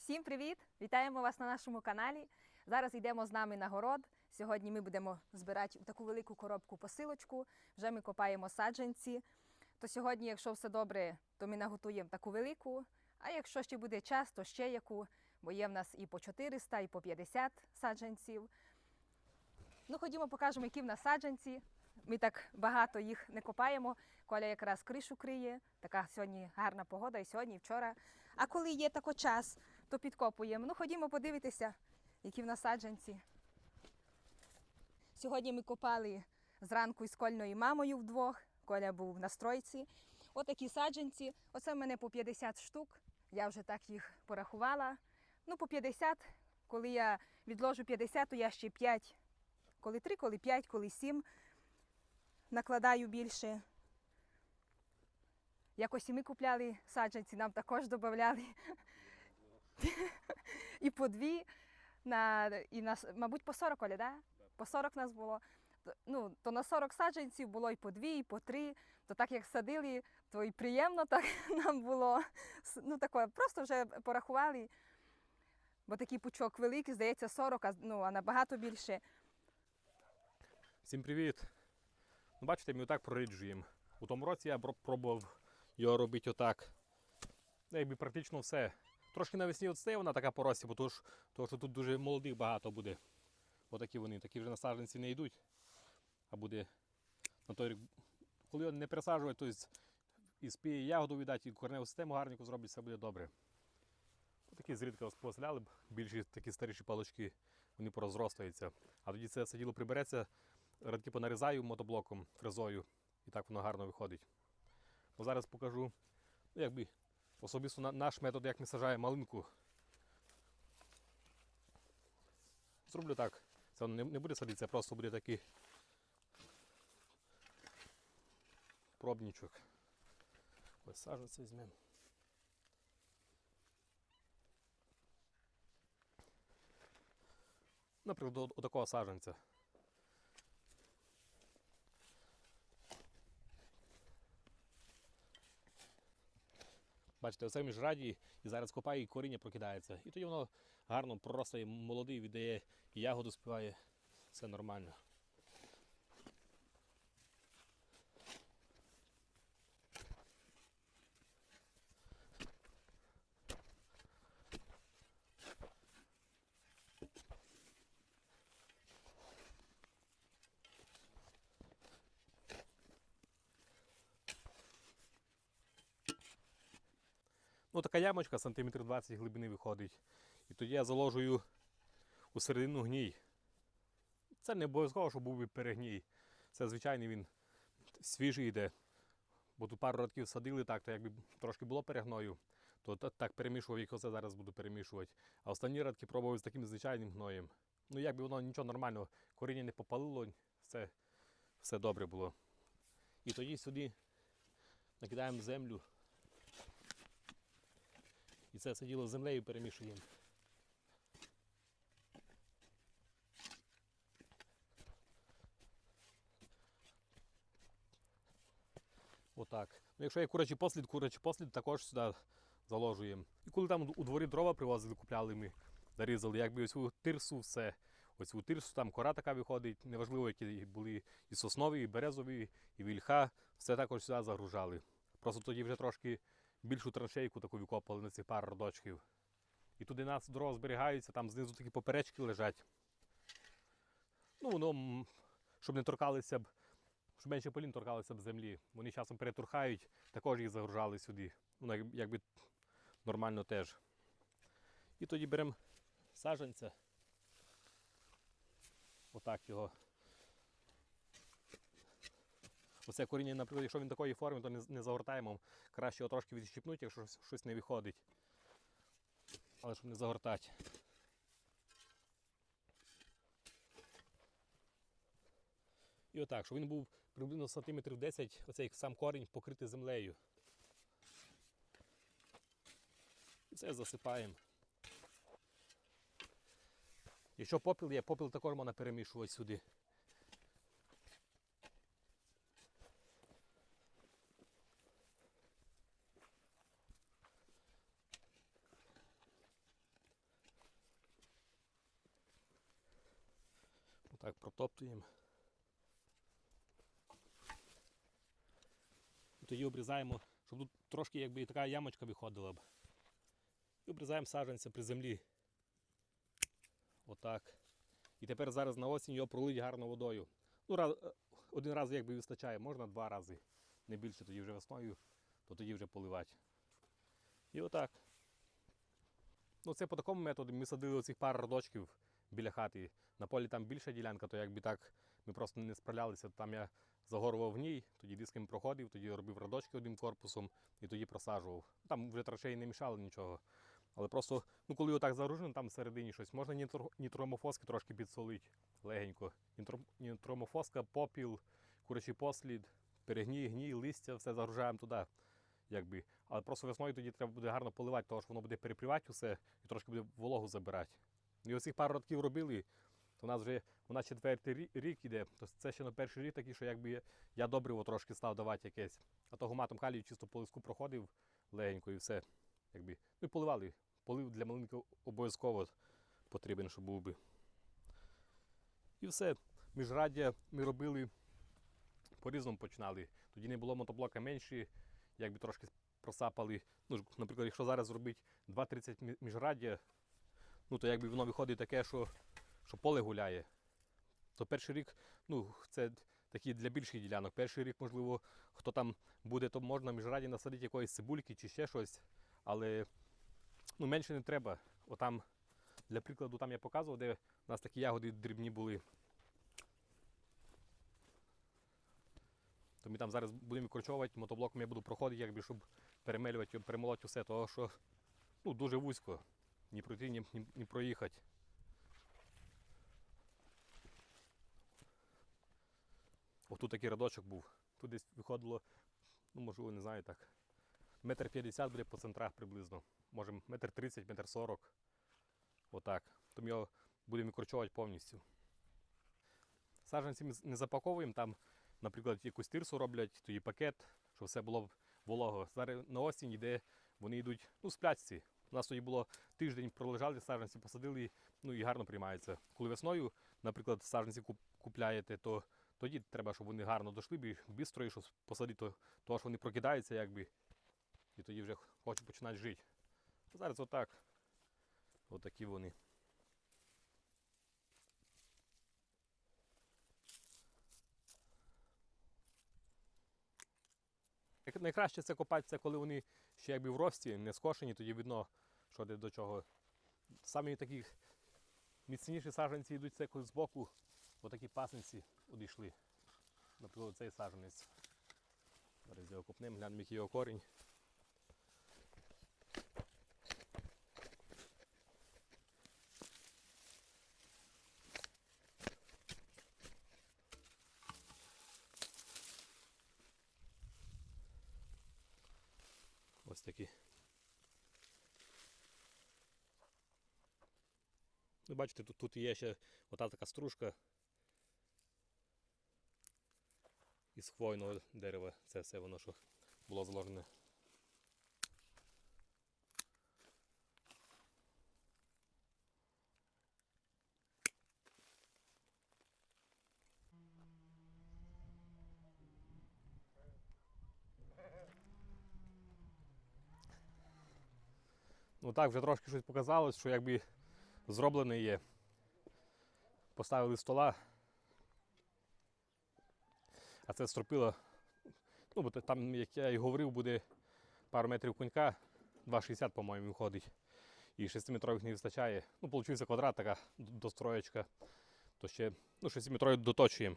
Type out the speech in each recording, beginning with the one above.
Всім привіт! Вітаємо вас на нашому каналі. Зараз йдемо з нами на город. Сьогодні ми будемо збирати таку велику коробку посилочку. Вже ми копаємо саджанці. То сьогодні, якщо все добре, то ми наготуємо таку велику. А якщо ще буде час, то ще яку, бо є в нас і по 400, і по 50 саджанців. Ну, ходімо, покажемо, які в нас саджанці. Ми так багато їх не копаємо. Коля якраз кришу криє. Така сьогодні гарна погода, і сьогодні, і вчора. А коли є тако час, то підкопуємо. Ну, ходімо подивитися, які в нас саджанці. Сьогодні ми копали зранку із Кольною мамою вдвох. Коля був на стройці. Отакі саджанці. Оце в мене по 50 штук. Я вже так їх порахувала. Ну, по 50. Коли я відложу 50, то я ще 5. Коли 3, коли 5, коли 7 накладаю більше. Якось і ми купляли саджанці, нам також додавали і по дві, на, і на, мабуть, по 40, Оля, да? По 40 нас було. Ну, то на 40 саджанців було і по дві, і по три. То так як садили, то і приємно так нам було. Ну, таке, просто вже порахували. Бо такий пучок великий, здається, 40, а, ну, а набагато більше. Всім привіт! Ну, бачите, ми отак проріджуємо. У тому році я пробував його робити отак. Ну, якби практично все. Трошки навесні відстає вона така по рості, бо то ж, то, що тут дуже молодих багато буде. Отакі вони, такі вже на саджанці не йдуть. А буде на той рік. Коли не пересаджувати, то і спіє ягоду віддати, і корневу систему гарненько зробить, все буде добре. Такі зрідка посляли б, більші такі старіші палочки, вони порозростаються. А тоді це все діло прибереться, радки понарізаю мотоблоком, фрезою, і так воно гарно виходить. Бо зараз покажу, ну, якби особисто наш метод, як ми сажаємо малинку. Зроблю так. Це не, буде садитися, просто буде такий пробничок. Ось саженці візьмемо. Наприклад, до, до Бачите, оце міжраді і зараз копає і коріння прокидається. І тоді воно гарно проростає, молодий, віддає ягоду співає. Все нормально. Ну, така ямочка, сантиметр 20 глибини виходить. І тоді я заложую у середину гній. Це не обов'язково, щоб був би перегній. Це звичайний він свіжий йде. Бо тут пару років садили так, то якби трошки було перегною, то так перемішував, як оце зараз буду перемішувати. А останні радки пробував з таким звичайним гноєм. Ну, якби воно нічого нормального, коріння не попалило, все, все добре було. І тоді сюди накидаємо землю. І це все діло з землею перемішуємо. Отак. Ну, якщо є курячий послід, курячий послід також сюди заложуємо. І коли там у дворі дрова привозили, купляли ми, нарізали, якби ось цю тирсу все. Ось цю тирсу, там кора така виходить, неважливо, які були і соснові, і березові, і вільха, все також сюди загружали. Просто тоді вже трошки більшу траншейку таку викопали на цих пар родочків. І туди нас дрова зберігаються, там знизу такі поперечки лежать. Ну, воно, щоб не торкалися б, щоб менше полін торкалися б землі. Вони часом перетурхають, також їх загружали сюди. Як- якби нормально теж. І тоді беремо саджанця. Отак його. Оце коріння, наприклад, якщо він такої форми, то не, не загортаємо. Краще його трошки відщипнути, якщо щось- не виходить. Але щоб не загортати. І отак, щоб він був приблизно сантиметрів 10, оцей сам корінь покритий землею. І це засипаємо. Якщо попіл є, попіл також можна перемішувати сюди. Так, протоптуємо. Тоді обрізаємо, щоб тут трошки якби і така ямочка виходила б. І обрізаємо саджанця при землі. Отак. І тепер зараз на осінь його пролить гарно водою. Ну, раз, один раз якби вистачає, можна два рази. Не більше тоді вже весною, то тоді вже поливати. І отак. Ну, це по такому методу ми садили оцих пар родочків біля хати. На полі там більша ділянка, то якби так ми просто не справлялися. Там я загорував в ній, тоді дисками проходив, тоді робив радочки одним корпусом і тоді просаджував. Там вже трошей не мішало нічого. Але просто, ну коли отак загружено, там всередині щось, можна нітро- нітромофоски трошки підсолити легенько. Нітро- Нітромофоска, попіл, курячий послід, перегній, гній, листя, все загружаємо туди. Якби. Але просто весною тоді треба буде гарно поливати, тому що воно буде перепрівати усе і трошки буде вологу забирати. І оцих пару років робили, то в нас вже вона четвертий рік іде, то це ще на перший рік такий, що якби я добриво трошки став давати якесь. А того матом калію чисто по лиску проходив легенько і все. Якби. Ну і поливали. Полив для малинки обов'язково потрібен, щоб був би. І все. Міжраддя ми робили по-різному починали. Тоді не було мотоблока менші, якби трошки просапали. Ну, наприклад, якщо зараз зробити 2-30 мі- міжраддя, ну то якби воно виходить таке, що, що поле гуляє. То перший рік, ну, це такі для більших ділянок. Перший рік, можливо, хто там буде, то можна міжраді насадити якоїсь цибульки чи ще щось, але ну, менше не треба. Отам, для прикладу, там я показував, де у нас такі ягоди дрібні були. То ми там зараз будемо викорчовувати, мотоблоком я буду проходити, якби, щоб перемелювати, перемолоти все, того що ну, дуже вузько. Ні пройти, ні, ні, ні проїхати. Отут такий радочок був. Тут десь виходило, ну можливо, не знаю так. Метр п'ятдесят буде по центрах приблизно. Може метр тридцять, метр сорок. Отак. Тому його будемо викорчовувати повністю. Саджанці не запаковуємо, там, наприклад, якусь тирсу роблять, тоді пакет, щоб все було волого. Зараз на осінь йде, вони йдуть ну, з. У нас тоді було тиждень пролежали, саджанці посадили ну, і гарно приймаються. Коли весною, наприклад, саджанці купляєте, то тоді треба, щоб вони гарно дійшли, бі- бістро, щоб посадити, то, то що вони прокидаються, якби, і тоді вже хочуть починати жити. Зараз отак. Отакі вони. Найкраще це копати, це коли вони ще якби в рості, не скошені, тоді видно, що до чого. Самі такі міцніші саджанці йдуть це коли збоку, отакі пасенці одійшли. Наприклад, цей саджанець. Зараз його копнемо, глянемо, який його корінь. Ось такі. Ну, бачите, тут, тут є ще ота така стружка із хвойного дерева. Це все воно, що було заложене. Ну так, вже трошки щось показалось, що якби зроблене є. Поставили стола. А це стропила. Ну, бо там, як я і говорив, буде пару метрів кунька, 2,60, по-моєму, виходить. І 6-метрових не вистачає. Ну, вийшов квадрат така достроєчка. То ще ну, 6-метровий доточуємо.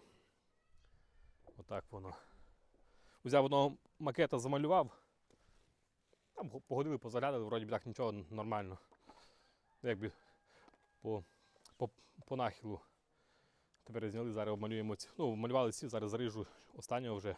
Отак воно. Взяв одного макета, замалював. Там го- погодили, позаглядали, вроді б так нічого нормально. Якби по, по, по нахилу. Тепер зняли, зараз обмалюємо. Ну, малювали ці, зараз заріжу останнього вже.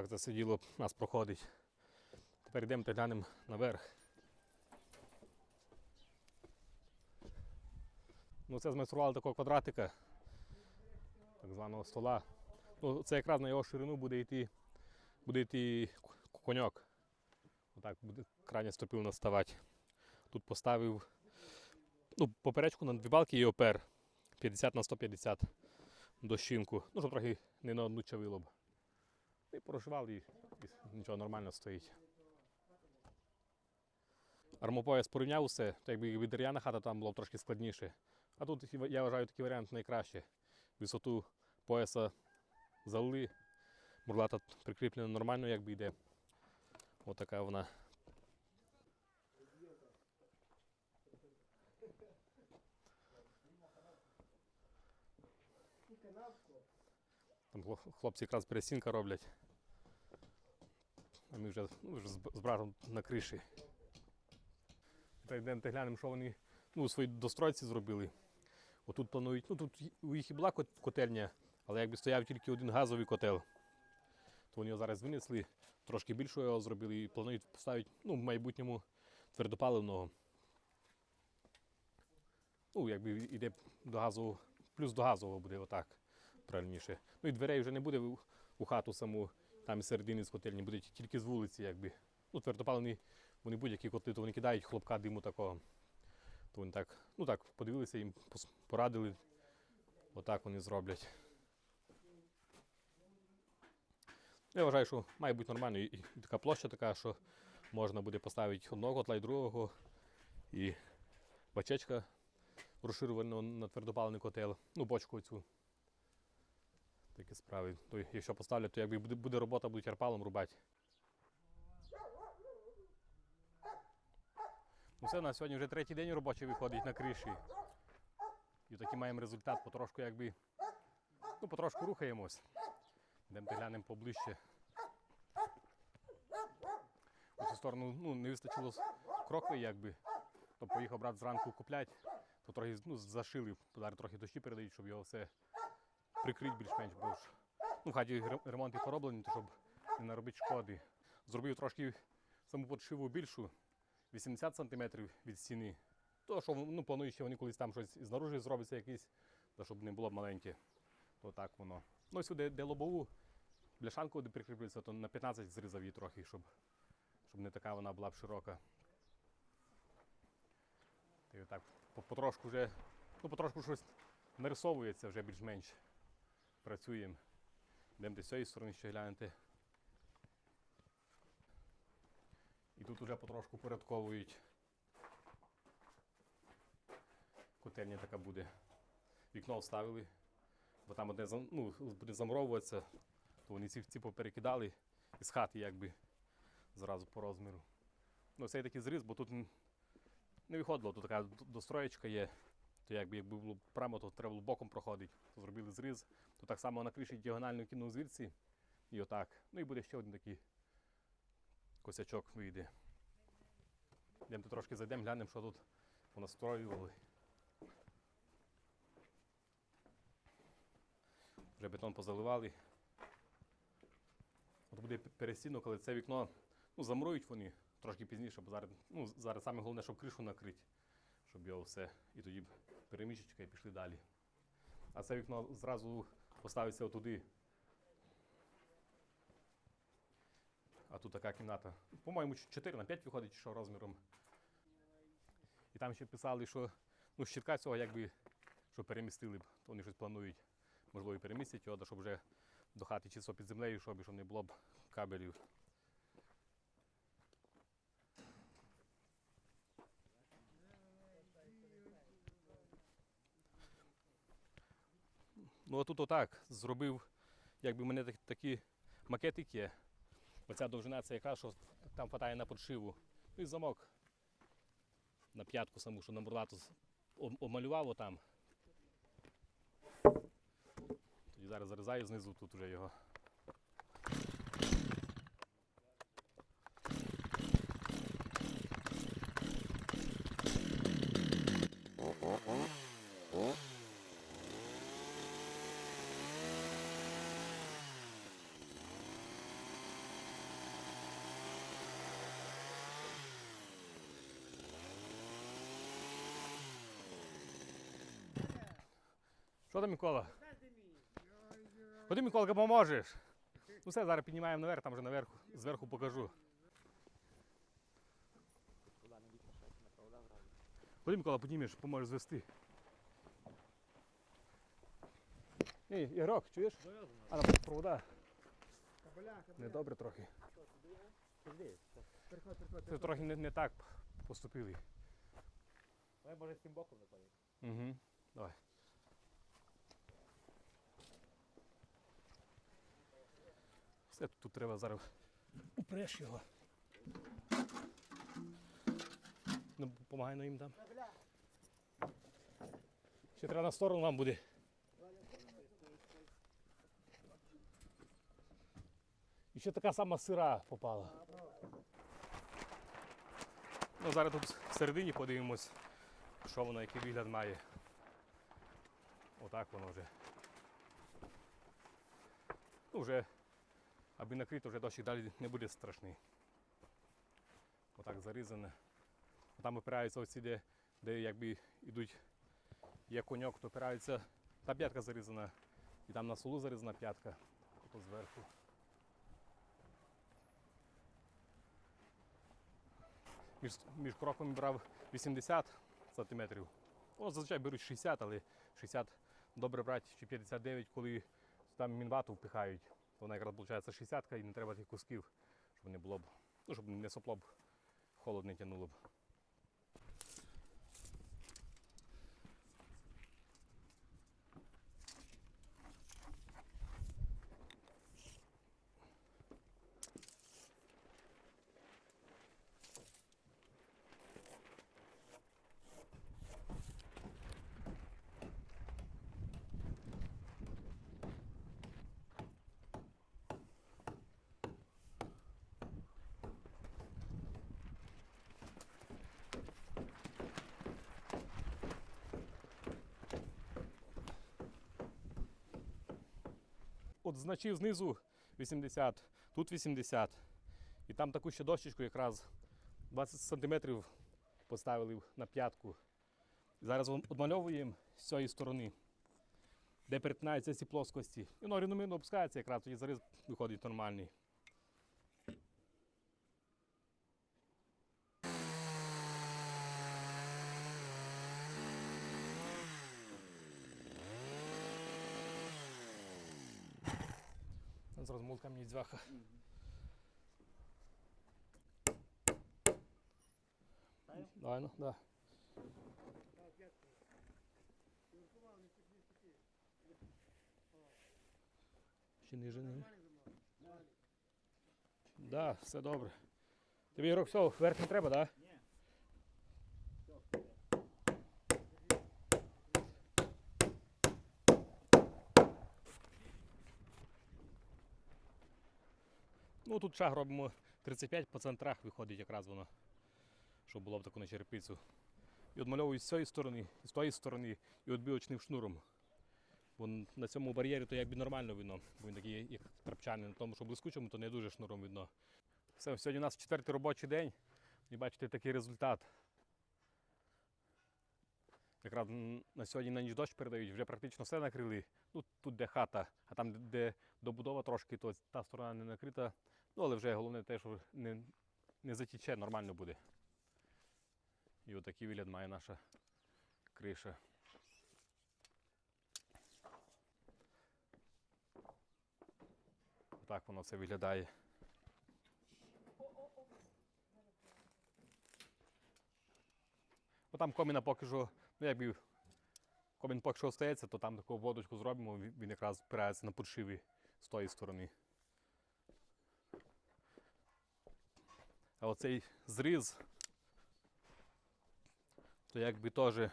Так це все діло нас проходить. Тепер йдемо та глянемо наверх. Ну, це змайстрували такого квадратика, так званого стола. Ну, це якраз на його ширину буде йти, буде йти коньок. Отак буде крайня стропілна ставати. Тут поставив ну, поперечку на дві балки і опер 50 на 150 дощинку. Ну, щоб трохи не на одну чавило б. І прошивав і, і нічого нормально стоїть. Армопояс порівняв усе, то якби від дерев'яна хата там було б трошки складніше. А тут я вважаю такий варіант найкраще. Висоту пояса залили, мурлата прикріплена нормально, якби йде. Отака вона. Там хлопці якраз пересінка роблять. А ми вже, ну, вже з братом на криші. Та йдемо та глянемо, що вони ну, у своїй достройці зробили. Отут планують, ну тут у їх і була котельня, але якби стояв тільки один газовий котел, то вони його зараз винесли, трошки більшого його зробили і планують поставити ну, в майбутньому твердопаливного. Ну, якби йде до газового, плюс до газового буде отак правильніше. Ну і дверей вже не буде у, хату саму, там із середини з котельні, буде тільки з вулиці, якби. Ну, твердопаливні, вони будь-які котли, то вони кидають хлопка диму такого. То вони так, ну так, подивилися, їм порадили. Отак вони зроблять. Я вважаю, що має бути нормально і, і така площа така, що можна буде поставити одного котла і другого. І бачечка розширювана на твердопаливний котел. Ну, бочку цю. Такі справи. То якщо поставлять, то якби буде, буде робота, будуть арпалом рубати. Ну все, на сьогодні вже третій день робочий виходить на криші. І такий маємо результат, потрошку якби. Ну, потрошку рухаємось. Йдемо глянемо поближче. У цю сторону ну, не вистачило крокви, якби. То поїхав брат зранку купляти, то трохи ну, зашили, зараз трохи дощі передають, щоб його все прикрити більш-менш, бо ну, в хаті ре- ремонти пороблені, то щоб не наробити шкоди. Зробив трошки саму подшиву більшу, 80 см від стіни. То, що ну, планую, що вони колись там щось знаружи зробиться якийсь, то щоб не було маленьке. То так воно. Ну, сюди, де лобову бляшанку, де прикріплюється, то на 15 зрізав її трохи, щоб, щоб не така вона була б широка. Та й потрошку вже, ну, потрошку щось нарисовується вже більш-менш. Працюємо. Йдемо до цієї сторони ще глянути. І тут вже потрошку порядковують. Котельня така буде. Вікно вставили, бо там одне ну, буде замуровуватися, то вони ці, ці поперекидали із хати якби зразу по розміру. Ну, цей такий зріз, бо тут не виходило, тут така достроєчка є. То якби якби було прямо, то треба було боком проходити. То зробили зріз. То так само на криші діагонально кинув звідси і отак. Ну і буде ще один такий косячок вийде. Йдемо трошки зайдемо, глянемо, що тут понастроювали. Вже бетон позаливали. От буде перестінок, але це вікно ну, замурують вони трошки пізніше, бо зараз, ну, зараз саме головне, щоб кришу накрити, щоб його все. І тоді б переміщечка і пішли далі. А це вікно зразу поставиться отуди. А тут така кімната. По-моєму, 4 на 5 виходить, що розміром. І там ще писали, що ну, щитка цього якби що перемістили б, то вони щось планують. Можливо, і перемістять його, щоб вже до хати чисто під землею, щоб, щоб не було б кабелів. Ну, а тут отак зробив, якби мене так- такі макетики є. Оця довжина це яка, що там хватає на подшиву. І замок на п'ятку саму, що на бурлату обмалював отам. Тоді зараз зарізаю знизу тут вже його. Що там, Микола? Ходи, Миколка, поможеш. Ну все, зараз піднімаємо наверх, там вже наверху, зверху покажу. Ходи, Микола, піднімеш, поможеш звести. Ні, Ігорок, чуєш? А на провода. Недобре трохи. Це трохи не, не так поступили. Давай може з тим боком виходить. Угу. Давай. Все тут, треба зараз упреш його. Ну, помагай на їм там. Ще треба на сторону нам буде. І ще така сама сира попала. Ну, зараз тут всередині подивимось, що воно, який вигляд має. Отак воно вже. Ну, вже, аби накрито, вже дощик далі не буде страшний. Отак зарізане. Там опираються оці, де, де якби йдуть, є коньок, то опирається та п'ятка зарізана. І там на солу зарізана п'ятка. Тут зверху. Між, між кроком брав 80 сантиметрів. Ну, зазвичай беруть 60, але 60 добре брати чи 59, коли там мінвату впихають. Вона якраз виходить 60 і не треба тих кусків, щоб не було б, ну, щоб не сопло б, холодно тянуло б. От значив знизу 80, тут 80. І там таку ще дощечку якраз 20 сантиметрів поставили на п'ятку. Зараз одмальовуємо з цієї сторони, де перетинаються ці плоскості. І воно рівномірно опускається якраз, тоді заріз виходить нормальний. З розмулками мені дзвяха. Давай, ну, да. Ще ниже, ниже. Да, все добре. Тобі Ігорок, все, вверх не треба, так? Да? Ну тут шаг робимо 35 по центрах виходить якраз воно, щоб було б таку на черепицю. І одмальовую з цієї сторони, і з тої сторони, і відбілочним шнуром. Бо на цьому бар'єрі то якби нормально видно, бо він такий як трапчаний, на тому, що блискучому, то не дуже шнуром видно. Все, сьогодні у нас четвертий робочий день. І бачите такий результат. Якраз на сьогодні на ніч дощ передають, вже практично все накрили. Ну, тут де хата, а там, де- добудова трошки, то та сторона не накрита. Ну, але вже головне те, що не, не затіче, нормально буде. І отакий вигляд має наша криша. Так воно все виглядає. Ну, там коміна поки що, ну якби комін поки що остається, то там таку водочку зробимо, він якраз впирається на подшиві з тої сторони. А оцей зріз, то якби теж,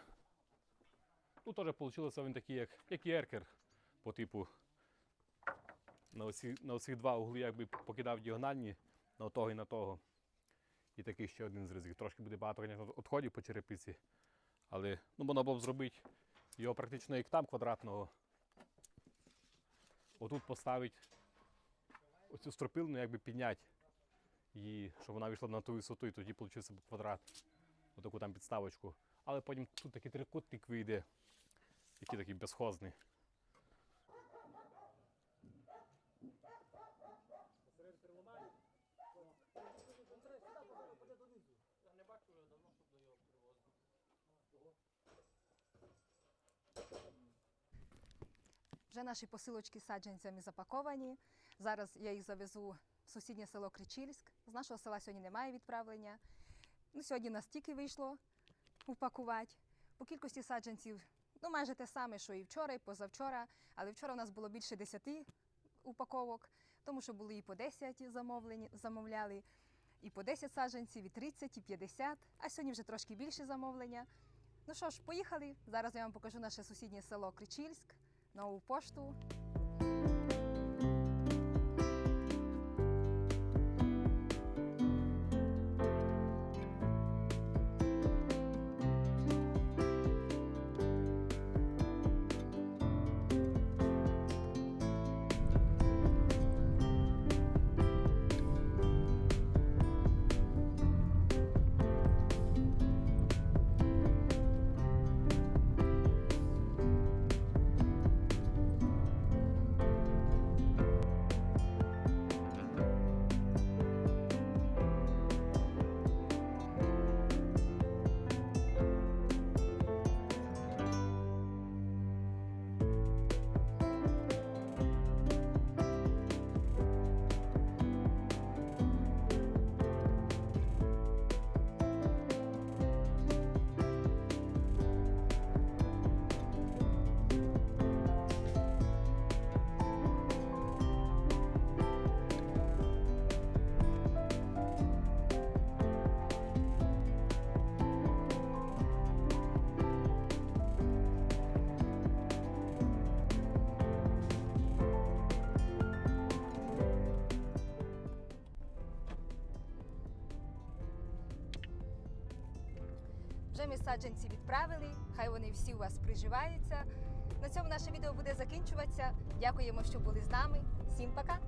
ну теж вийшло він такий, як, як еркер по типу. На оці, на оці два угли якби покидав діагональні на того і на того. І такий ще один зріз. Трошки буде багато, звісно, відходів по черепиці. Але ну, можна було б зробити його практично як там квадратного. Отут поставити оцю стропилну, якби підняти її, щоб вона вийшла на ту висоту, і тоді вийшов квадрат. Отаку там підставочку. Але потім тут такий трикутник вийде. Які такі безхозні. Вже наші посилочки саджанцями запаковані. Зараз я їх завезу сусіднє село Кричильськ. З нашого села сьогодні немає відправлення. Ну, сьогодні нас тільки вийшло упакувати. По кількості саджанців ну, майже те саме, що і вчора, і позавчора. Але вчора у нас було більше 10 упаковок, тому що були і по 10 замовлені, замовляли, і по 10 саджанців, і 30, і 50. А сьогодні вже трошки більше замовлення. Ну що ж, поїхали. Зараз я вам покажу наше сусіднє село Кричильськ, нову пошту. Саджанці відправили, хай вони всі у вас приживаються. На цьому наше відео буде закінчуватися. Дякуємо, що були з нами. Всім пока!